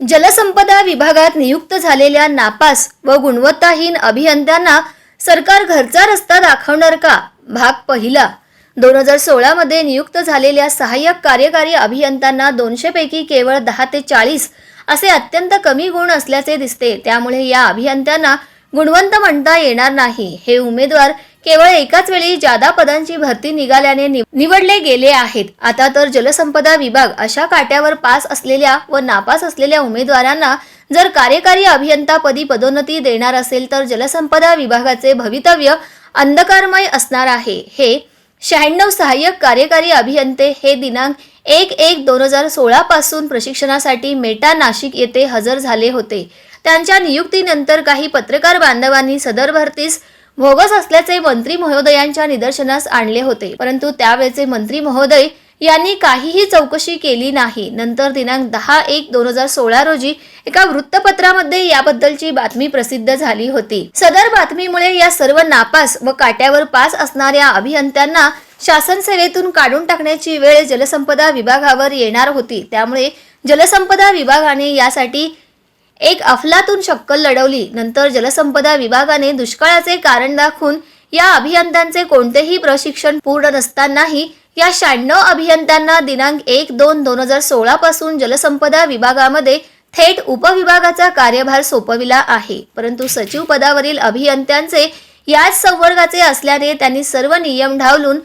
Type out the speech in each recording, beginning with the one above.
जलसंपदा विभागात नियुक्त झालेल्या नापास व गुणवत्ताहीन अभियंत्यांना सरकार घरचा रस्ता दाखवणार का? भाग पहिला. दोन हजार सोळामध्ये नियुक्त झालेल्या सहाय्यक कार्यकारी अभियंत्यांना दोनशेपैकी केवळ दहा ते चाळीस असे अत्यंत कमी गुण असल्याचे दिसते. त्यामुळे या अभियंत्यांना गुणवंत म्हणता येणार नाही. हे उमेदवार केवळ एकाच वेळी जादा पदांची भरती निघाल्याने निवडले गेले आहेत. आता तर जलसंपदा विभाग अशा काट्यावर पास असलेल्या व नापास असलेल्या उमेदवारांना जर कार्यकारी अभियंतापदी पदोन्नती देणार असेल तर जलसंपदा विभागाचे भवितव्य अंधकारमय असणार आहे. हे शहाण्णव सहाय्यक कार्यकारी अभियंते हे दिनांक एक एक दोन हजार सोळा पासून प्रशिक्षणासाठी मेटा नाशिक येथे हजर झाले होते. त्यांच्या नियुक्तीनंतर काही पत्रकार बांधवांनी सदर भरतीस भोगस असल्याचे मंत्री महोदयांच्या निदर्शनास आणले होते. परंतु त्यावेळचे मंत्री महोदय यांनी काहीही चौकशी केली नाही. नंतर दिनांक दहा एक दोन हजार सोळा रोजी एका वृत्तपत्रामध्ये याबद्दलची बातमी प्रसिद्ध झाली होती. सदर बातमीमुळे या सर्व नापास व काट्यावर पास असणाऱ्या अभियंत्यांना शासन सेवेतून काढून टाकण्याची वेळ जलसंपदा विभागावर येणार होती. त्यामुळे जलसंपदा विभागाने यासाठी एक अफलातून शक्कल लढवली. नंतर जलसंपदा विभागाने दुष्काळाचे कारण दाखवून या अभियंत्यांचे कोणतेही प्रशिक्षण पूर्ण नसतानाही या शहाण्णव अभियंत्यांना दिनांक एक दोन दोन हजार सोळा पासून जलसंपदा विभागामध्ये थेट उपविभागाचा कार्यभार सोपविला आहे. परंतु सचिव पदावरील अभियंत्यांचे याच संवर्गाचे असल्याने त्यांनी सर्व नियम ढावलून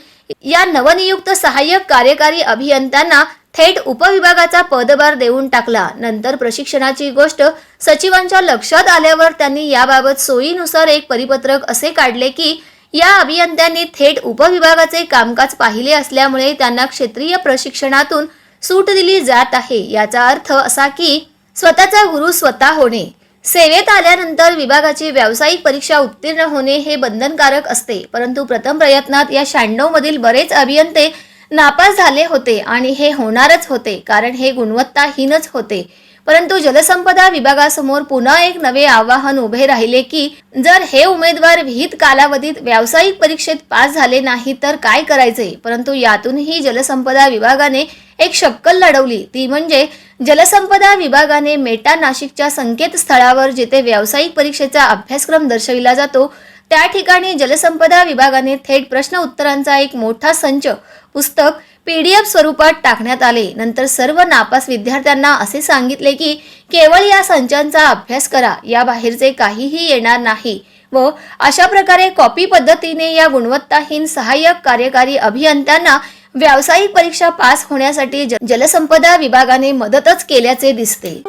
या नवनियुक्त सहाय्यक कार्यकारी अभियंत्यांना थेट उपविभागाचा पदभार देऊन टाकला. नंतर प्रशिक्षणाची गोष्ट सचिवांच्या लक्षात आल्यावर त्यांनी याबाबत सोयीनुसार एक परिपत्रक असे काढले की या अभियंत्यांनी थेट उपविभागाचे कामकाज पाहिले असल्यामुळे त्यांना क्षेत्रीय प्रशिक्षणातून सूट दिली जात आहे. याचा अर्थ असा की स्वतःचा गुरु स्वतः होणे सेवेत आल्यानंतर विभागाची व्यावसायिक परीक्षा उत्तीर्ण होणे हे बंधनकारक असते. परंतु प्रथम प्रयत्नात या शहाण्णव मधील बरेच अभियंते नापास झाले होते आणि हे होणारच होते कारण हे गुणवत्ताहीनच होते. परंतु जलसंपदा विभागासमोर पुन्हा एक नवे आव्हान उभे राहिले की जर हे उमेदवार विहित कालावधीत व्यावसायिक परीक्षेत पास झाले नाही तर काय करायचे? परंतु यातूनही जलसंपदा विभागाने एक शक्कल लढवली. ती म्हणजे जलसंपदा विभागाने मेटा नाशिकच्या संकेतस्थळावर जिथे व्यावसायिक परीक्षेचा अभ्यासक्रम दर्शविला जातो त्या ठिकाणी जलसंपदा विभागाने थेट प्रश्न उत्तरांचा एक मोठा संच पुस्तक पीडीएफ स्वरूपात टाकण्यात आले. नंतर सर्व नापास विद्यार्थ्यांना असे सांगितले की केवळ या संचांचा अभ्यास करा या बाहेरचे काहीही येणार नाही व अशा प्रकारे कॉपी पद्धतीने या गुणवत्ताहीन सहाय्यक कार्यकारी अभियंत्यांना व्यावसायिक परीक्षा पास होण्यासाठी जलसंपदा विभागाने मदतच केल्याचे दिसते.